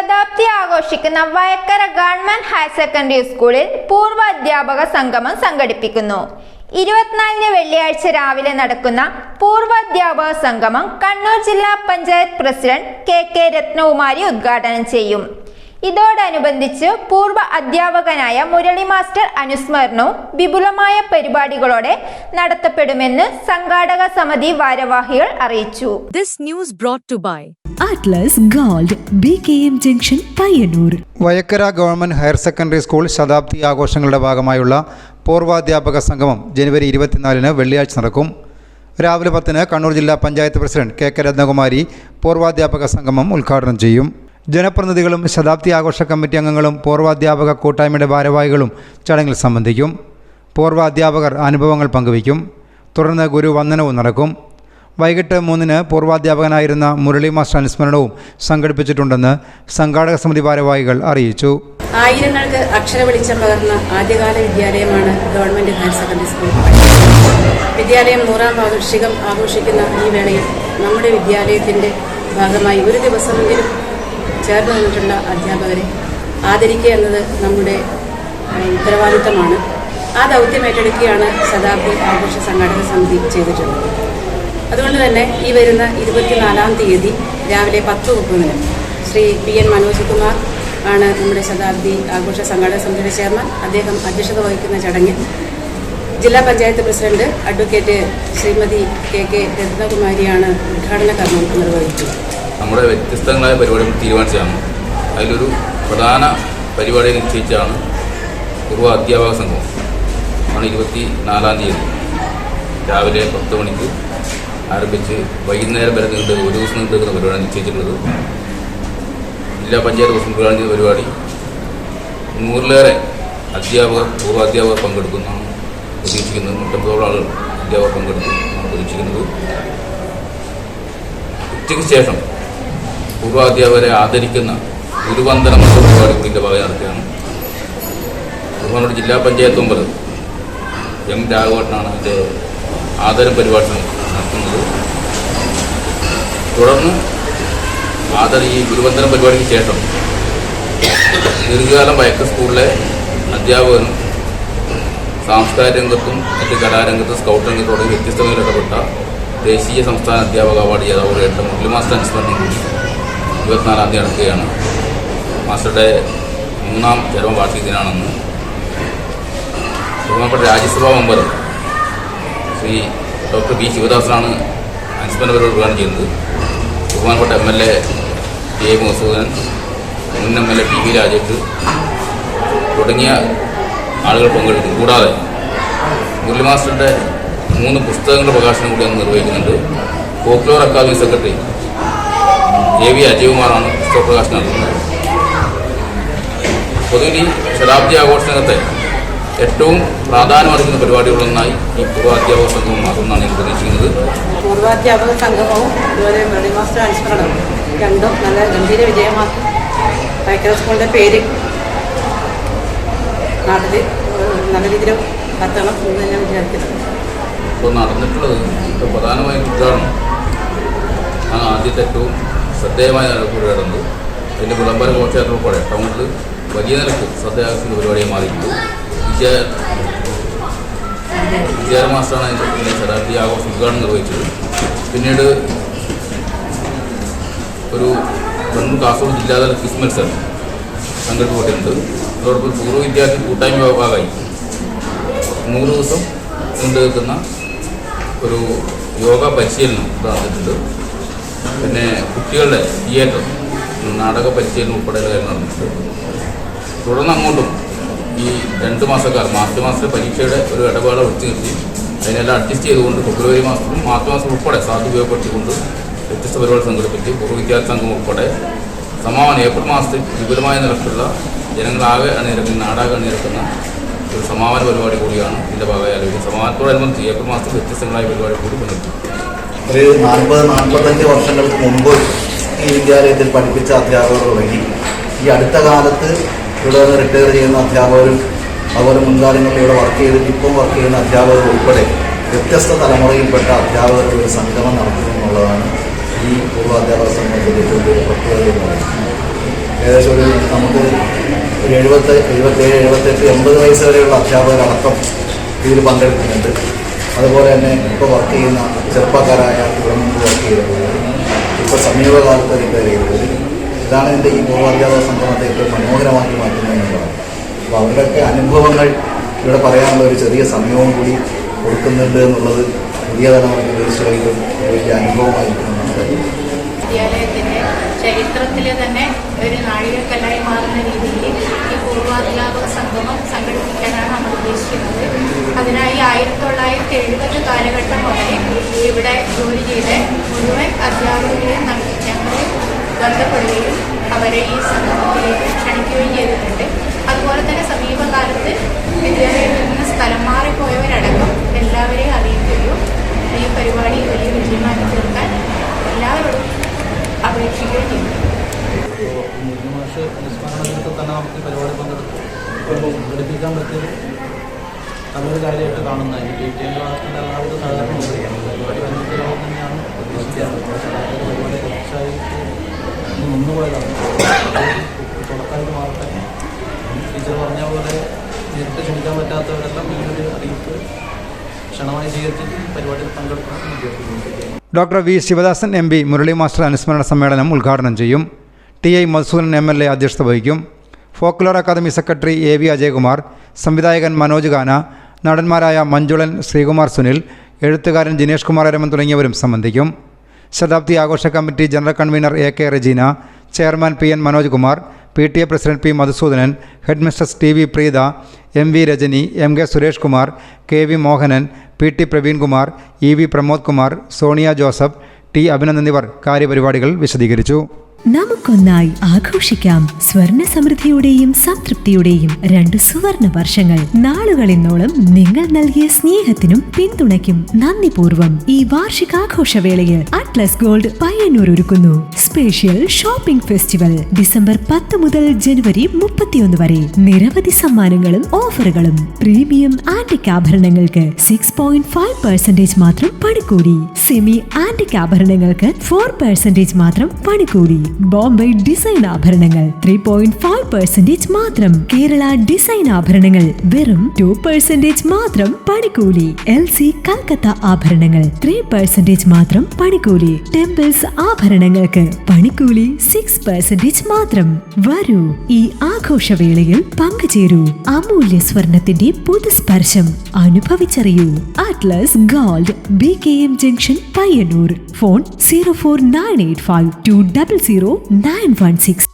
ശതാബ്ദി ആഘോഷിക്കുന്ന Vayakkara government higher secondary സ്കൂളിൽ പൂർവ അധ്യാപക സംഗമം സംഘടിപ്പിക്കുന്നു. ഇരുപത്തിനാലിന് വെള്ളിയാഴ്ച രാവിലെ നടക്കുന്ന പൂർവ അധ്യാപക സംഗമം കണ്ണൂർ ജില്ലാ panchayat president K K Rathnakumari ഉദ്ഘാടനം ചെയ്യും. ഇതോടനുബന്ധിച്ച് പൂർവ അധ്യാപകനായ മുരളി മാസ്റ്റർ അനുസ്മരണവും വിപുലമായ പരിപാടികളോടെ നടത്തപ്പെടുമെന്ന് സംഘാടക സമിതി ഭാരവാഹികൾ അറിയിച്ചു. This news brought to by Atlas Gold, BKM Junction, Payyannur Vayakkara government higher secondary school ശതാബ്ദി ആഘോഷങ്ങളുടെ ഭാഗമായുള്ള പൂർവാധ്യാപക സംഗമം ജനുവരി ഇരുപത്തിനാലിന് വെള്ളിയാഴ്ച നടക്കും. രാവിലെ പത്തിന് കണ്ണൂർ ജില്ലാ panchayat president K K Rathnakumari പൂർവാധ്യാപക സംഗമം ഉദ്ഘാടനം ചെയ്യും. ജനപ്രതിനിധികളും ശതാബ്ദി ആഘോഷ കമ്മിറ്റി അംഗങ്ങളും പൂർവാധ്യാപക കൂട്ടായ്മയുടെ ഭാരവാഹികളും ചടങ്ങിൽ സംബന്ധിക്കും. പൂർവാധ്യാപകർ അനുഭവങ്ങൾ പങ്കുവയ്ക്കും. തുടർന്ന് ഗുരുവന്ദനവും നടക്കും. വൈകിട്ട് മൂന്നിന് പൂർവാധ്യാപകനായിരുന്ന മുരളി മാസ്റ്റർ അനുസ്മരണവും സംഘടിപ്പിച്ചിട്ടുണ്ടെന്ന് സംഘാടക സമിതി ഭാരവാഹികൾ അറിയിച്ചു. ആയിരങ്ങൾക്ക് അക്ഷര വെളിച്ചം പകർന്ന ആദ്യകാല വിദ്യാലയമാണ് ഗവൺമെന്റ് ഹയർ സെക്കൻഡറി സ്കൂൾ. വിദ്യാലയം നൂറാം വാർഷികം ആഘോഷിക്കുന്ന ഈ വേളയിൽ നമ്മുടെ വിദ്യാലയത്തിന്റെ ഭാഗമായി ഒരു ദിവസമെങ്കിലും ചേർന്ന് നിന്നിട്ടുള്ള അധ്യാപകരെ ആദരിക്കുക എന്നത് നമ്മുടെ ഉത്തരവാദിത്തമാണ്. ആ ദൗത്യം ഏറ്റെടുക്കുകയാണ് ശതാബ്ദി ആഘോഷ സംഘാടക സമിതി ചെയ്തിട്ടുള്ളത്. അതുകൊണ്ട് തന്നെ ഈ വരുന്ന ഇരുപത്തിനാലാം തീയതി രാവിലെ പത്ത് മുപ്പതിന് ശ്രീ പി എൻ മനോജ് കുമാർ ആണ് നമ്മുടെ ശതാബ്ദി ആഘോഷ സംഘാടക സമിതിയുടെ ചെയർമാൻ. അദ്ദേഹം അധ്യക്ഷത വഹിക്കുന്ന ചടങ്ങിൽ ജില്ലാ panchayat president advocate Shrimati K K രത്നകുമാരിയാണ് ഉദ്ഘാടന കർമ്മം നിർവഹിച്ചത് നമ്മുടെ വ്യത്യസ്തങ്ങളായ പരിപാടികൾ തീരുമാനിച്ചതാണ്. അതിലൊരു പ്രധാന പരിപാടി നിശ്ചയിച്ചാണ് പൂർവ അധ്യാപക സംഘം. ആണ് ഇരുപത്തി നാലാം തീയതി. രാവിലെ പത്ത് മണിക്ക് ആരംഭിച്ച് വൈകുന്നേരം വരെ നീണ്ട് ഒരു ദിവസം നീണ്ടു നിൽക്കുന്ന പരിപാടി നിശ്ചയിച്ചിട്ടുള്ളത്. ജില്ലാ പഞ്ചായത്ത് പ്രസിഡന്റ് ഉദ്ഘാടനം പരിപാടി നൂറിലേറെ അധ്യാപകർ പൂർവ അധ്യാപകർ പങ്കെടുക്കുന്നതാണ് പ്രതീക്ഷിക്കുന്നത്. നൂറ്റമ്പതോളം ആളുകൾ അധ്യാപകർ പങ്കെടുക്കുന്നതാണ് പ്രതീക്ഷിക്കുന്നത്. ഉച്ചയ്ക്ക് ശേഷം പൂർവാധ്യാപകരെ ആദരിക്കുന്ന ഗുരുവന്ദനം എന്ന പരിപാടി കൂടിന്റെ ഭാഗം നടത്തിയാണ് ബഹുമാനോട് ജില്ലാ പഞ്ചായത്ത് ഒമ്പത്. എം രാഘവട്ടനാണ് അതിന്റെ ആദരം പരിപാടി നടത്തുന്നത്. തുടർന്ന് ആദർ ഈ ഗുരുവന്ദനം പരിപാടിക്ക് ശേഷം ദീർഘകാലം വയക്ക സ്കൂളിലെ അധ്യാപകനും സാംസ്കാരിക രംഗത്തും മറ്റ് കലാരംഗത്തും സ്കൗട്ട് രംഗത്തോടെ വ്യത്യസ്തമായി ഇടപെട്ട ദേശീയ സംസ്ഥാന അധ്യാപക അവാർഡ് ജേതാവ് കേട്ട മുസ്ലിം മാസ്റ്റർ അനുസ്മരണം ഇരുപത്തിനാലാം തീയതി നടക്കുകയാണ്. മാസ്റ്ററുടെ മൂന്നാം ചരമ വാർഷിക ദിനാണെന്ന്. ബഹുമാനപ്പെട്ട Rajya Sabha member Shri doctor B ശിവദാസനാണ് അനുസ്മരണ പരിപാടി ഉദ്ഘാടനം ചെയ്യുന്നത്. ബഹുമാനപ്പെട്ട M L A T A മുൻ M L A T V Rajesh തുടങ്ങിയ ആളുകൾ പങ്കെടുക്കും കൂടാതെ മുരളി മാസ്റ്ററുടെ മൂന്ന് പുസ്തകങ്ങളുടെ പ്രകാശനം കൂടി അന്ന് നിർവഹിക്കുന്നുണ്ട്. Folklore academy secretary A V അജയകുമാറാണ് പുസ്തക പ്രകാശനം നടത്തുന്നത് പൊതുവിൽ ശതാബ്ദി ആഘോഷത്തെ ഏറ്റവും പ്രാധാന്യമറിക്കുന്ന പരിപാടികളൊന്നായി ഈ പൂർവാധ്യാപക സംഘവും മാറുമെന്നാണ് ഞാൻ പ്രതീക്ഷിക്കുന്നത്. പൂർവാധ്യാപക സംഗമവും അതുപോലെ മെഡി മാസ്റ്റർ അനുസ്മരണവും രണ്ടും നല്ല ഗംഭീര വിജയമാക്കി ഭയങ്കര സ്കൂളിന്റെ പേര് നാട്ടിൽ നല്ല രീതിയിൽ കത്തണം എന്ന് ഞാൻ വിചാരിക്കുന്നത് ഇപ്പോൾ നടന്നിട്ടുള്ളത് ഇപ്പോൾ പ്രധാനമായും ഉദ്ഘാടനം ആദ്യത്തെ ഏറ്റവും ശ്രദ്ധേയമായ നിലയ്ക്ക് കിടന്നത് അതിന്റെ വിളംബര ഘോഷയാത്ര ഉൾപ്പെടെ ടൗണിൽ വലിയ നിലയ്ക്ക് ശ്രദ്ധയാക്കുന്ന പരിപാടിയെ മാറിയിട്ടുണ്ട്. വിജയ വിജയ മാസ്റ്ററാണ് അതിന്റെ ശതാബ്ദി ആഘോഷം ഉദ്ഘാടനം നിർവഹിച്ചത്. പിന്നീട് ഒരു കണ്ണൂർ കാസർഗോഡ് ജില്ലാതല ക്വിസ് മത്സരം സംഘടിപ്പിക്കപ്പെട്ടിട്ടുണ്ട്. അതോടൊപ്പം പൂർവ വിദ്യാർത്ഥി കൂട്ടായ്മ ഭാഗമായി നൂറ് ദിവസം നീണ്ടു നിൽക്കുന്ന ഒരു യോഗ പരിശീലനം നടന്നിട്ടുണ്ട്. പിന്നെ കുട്ടികളുടെ തിയേറ്റർ നാടക പരിശീലനം ഉൾപ്പെടെ നടന്നിട്ടുണ്ട്. തുടർന്ന് അങ്ങോട്ടും ഈ രണ്ട് മാസക്കാർ മാർച്ച് മാസത്തെ പരീക്ഷയുടെ ഒരു ഇടപാട് വെച്ച് നിർത്തി. അതിനെല്ലാം അഡ്ജസ്റ്റ് ചെയ്തുകൊണ്ട് ഫെബ്രുവരി മാസത്തിലും മാർച്ച് മാസം ഉൾപ്പെടെ സാധ്യത ഉപയോഗപ്പെടുത്തിക്കൊണ്ട് വ്യത്യസ്ത പരിപാടി സംഘടിപ്പിച്ച് പൂർവ വിദ്യാർത്ഥി സംഘം ഉൾപ്പെടെ സമാപനം ഏപ്രിൽ മാസത്തിൽ വിപുലമായ നിരക്കുള്ള ജനങ്ങളാകെ അണിനിരക്കുന്ന നാടാകെ അണിനിരക്കുന്ന ഒരു സമാപന പരിപാടി കൂടിയാണ് ഇതിന്റെ ഭാഗമായി ആലോചിക്കുന്നത്. സമാപനത്തോടനുബന്ധിച്ച് ഏപ്രിൽ മാസത്തിൽ വ്യത്യസ്തങ്ങളായ പരിപാടി കൂടി പങ്കെടുക്കും ഒരു നാൽപ്പത് നാൽപ്പത്തഞ്ച് വർഷങ്ങൾക്ക് മുമ്പ് ഈ വിദ്യാലയത്തിൽ പഠിപ്പിച്ച അധ്യാപകർ തുടങ്ങി. ഈ അടുത്ത കാലത്ത് ഇവിടെ നിന്ന് റിട്ടയർ ചെയ്യുന്ന അധ്യാപകരും അതുപോലെ മുൻകാലങ്ങളിൽ ഇവിടെ വർക്ക് ചെയ്തിട്ട് ഇപ്പം വർക്ക് ചെയ്യുന്ന അധ്യാപകർ ഉൾപ്പെടെ വ്യത്യസ്ത തലമുറയിൽപ്പെട്ട അധ്യാപകരുടെ ഒരു സംഗമം നടത്തുന്നു എന്നുള്ളതാണ് ഈ പൂർവ അധ്യാപക സംഘത്തിന്റെ വലിയ പ്രത്യേകത എന്ന് പറയുന്നത്. ഏകദേശം ഒരു നമുക്ക് ഒരു എഴുപത്തി എഴുപത്തേഴ് എഴുപത്തെട്ട് എൺപത് വയസ്സ് വരെയുള്ള അധ്യാപകരടക്കം ഇതിൽ പങ്കെടുക്കുന്നുണ്ട്. അതുപോലെ തന്നെ ഇപ്പോൾ വർക്ക് ചെയ്യുന്ന ചെറുപ്പക്കാരായ ഇവിടെ വർക്ക് ചെയ്തവർ ഇപ്പോൾ സമീപകാലത്ത് റിപ്പയർ ചെയ്തവർ ഇതാണ് എന്റെ ഈ പൂർവാധ്യാപക സംഗമത്തെ ഏറ്റവും മനോഹരമാക്കി മാറ്റുന്നത് എന്നുള്ളതാണ്. അപ്പോൾ അവരുടെയൊക്കെ അനുഭവങ്ങൾ ഇവിടെ പറയാനുള്ള ഒരു ചെറിയ സമയവും കൂടി കൊടുക്കുന്നുണ്ട് എന്നുള്ളത് പുതിയ തലമുറയ്ക്ക് തീർച്ചയായിട്ടും വലിയ അനുഭവമായിരിക്കും ചരിത്രത്തിൽ തന്നെ ഒരു നാഴികക്കല്ലായി മാറുന്ന രീതിയിൽ ഈ പൂർവാധ്യാപക സംഗമം സംഘടിപ്പിക്കാനാണ് നമ്മൾ ഉദ്ദേശിക്കുന്നത്. അതിനായി ആയിരത്തി തൊള്ളായിരത്തി എഴുപത് കാലഘട്ടം മുതൽ ഇവിടെ ജോലി ചെയ്ത് മുഴുവൻ അധ്യാപകരെയും നടത്തി ഞങ്ങൾ ബന്ധപ്പെടുകയും അവരെ ഈ സംഗമത്തിലേക്ക് ക്ഷണിക്കുകയും ചെയ്തിട്ടുണ്ട്. അതുപോലെ തന്നെ സമീപകാലത്ത് വിദ്യാലയത്തിൽ നിന്ന് സ്ഥലം മാറിപ്പോയവരടക്കം എല്ലാവരെയും അറിയിക്കുകയും ഈ പരിപാടി വലിയ വിജയമായി തീർക്കാൻ എല്ലാവരോടും അപേക്ഷിക്കുകയും ചെയ്തു. ദിനത്തിൽ തന്നെ നമുക്ക് പരിപാടി പങ്കെടുത്തു. സംഘടിപ്പിക്കാൻ പറ്റിയത് നല്ലൊരു കാര്യമായിട്ട് കാണുന്നത്. ടി ഭാഗത്തിന്റെ എല്ലാവിധ സഹകരണമുണ്ട് പരിപാടി വന്നിട്ടുള്ളത് തന്നെയാണ് പ്രതീക്ഷിക്കാറ് പക്ഷേ അതായത് പരിപാടി കുറച്ചായിട്ട് നിന്നു പോയതാണ്. തുടക്കമായിട്ട് മാറട്ടെ ടീച്ചർ പറഞ്ഞ പോലെ നേരിട്ട് ക്ഷണിക്കാൻ പറ്റാത്തവരെല്ലാം ഈ ഒരു അറിയിപ്പ് ക്ഷണമായി സ്വീകരിച്ച് പരിപാടിയിൽ പങ്കെടുക്കണം doctor V Sivadasan M P Murali master അനുസ്മരണ സമ്മേളനം ഉദ്ഘാടനം ചെയ്യും. T I Madhusudan M L A അധ്യക്ഷത വഹിക്കും. Folklore academy secretary A V Ajayakumar സംവിധായകൻ മനോജ് ഖാന നടന്മാരായ മഞ്ജുളൻ ശ്രീകുമാർ സുനിൽ എഴുത്തുകാരൻ ജിനേഷ് കുമാർ അരമൻ തുടങ്ങിയവരും സംബന്ധിക്കും. ശതാബ്ദി ആഘോഷ committee general convener A K Rajeena chairman P N Manoj Kumar P T A president P Madhusudanan head mistress T V Preetha M V Rajani M K Suresh Kumar K V Mohanan P T Praveenkumar E V Pramod Kumar Sonia Joseph T Abhinand എന്നിവർ കാര്യപരിപാടികൾ വിശദീകരിച്ചു. നമുക്കൊന്നായി ആഘോഷിക്കാം സ്വർണ സമൃദ്ധിയുടെയും സംതൃപ്തിയുടെയും രണ്ട് സുവർണ വർഷങ്ങൾ. നാളുകളിന്നോളം നിങ്ങൾ നൽകിയ സ്നേഹത്തിനും പിന്തുണയ്ക്കും നന്ദിപൂർവം ഈ വാർഷികാഘോഷവേളയിൽ അറ്റ്ലസ് ഗോൾഡ് പയ്യന്നൂർ ഒരുക്കുന്നു സ്പെഷ്യൽ ഷോപ്പിംഗ് ഫെസ്റ്റിവൽ ഡിസംബർ പത്ത് മുതൽ ജനുവരി മുപ്പത്തിയൊന്ന് വരെ. നിരവധി സമ്മാനങ്ങളും ഓഫറുകളും. പ്രീമിയം ആന്റിക് ആഭരണങ്ങൾക്ക് സിക്സ് പോയിന്റ് ഫൈവ് പെർസെന്റേജ് മാത്രം പണിക്കൂടി സെമി ആന്റിക് ആഭരണങ്ങൾക്ക് ഫോർ പെർസെന്റേജ് മാത്രം പണിക്കൂലി. ബോംബെ ഡിസൈൻ ആഭരണങ്ങൾ ത്രീ പോയിന്റ് ഫൈവ് പെർസെന്റേജ് മാത്രം. കേരള ഡിസൈൻ ആഭരണങ്ങൾ വെറും ടു പെർസെന്റേജ് മാത്രം പണിക്കൂലി. എൽ സി കൽക്കത്ത ആഭരണങ്ങൾ ത്രീ പെർസെന്റേജ് മാത്രം പണിക്കൂലി. ടെമ്പിൾസ് ആഭരണങ്ങൾക്ക് പണിക്കൂലി സിക്സ് പെർസെന്റേജ് മാത്രം. വരൂ ഈ ആഘോഷവേളയിൽ പങ്കുചേരൂ. അമൂല്യ സ്വർണത്തിന്റെ പുതുസ്പർശം അനുഭവിച്ചറിയൂ. Atlas Gold B K M junction Payyannur phone zero four nine eight five two double zero nine one six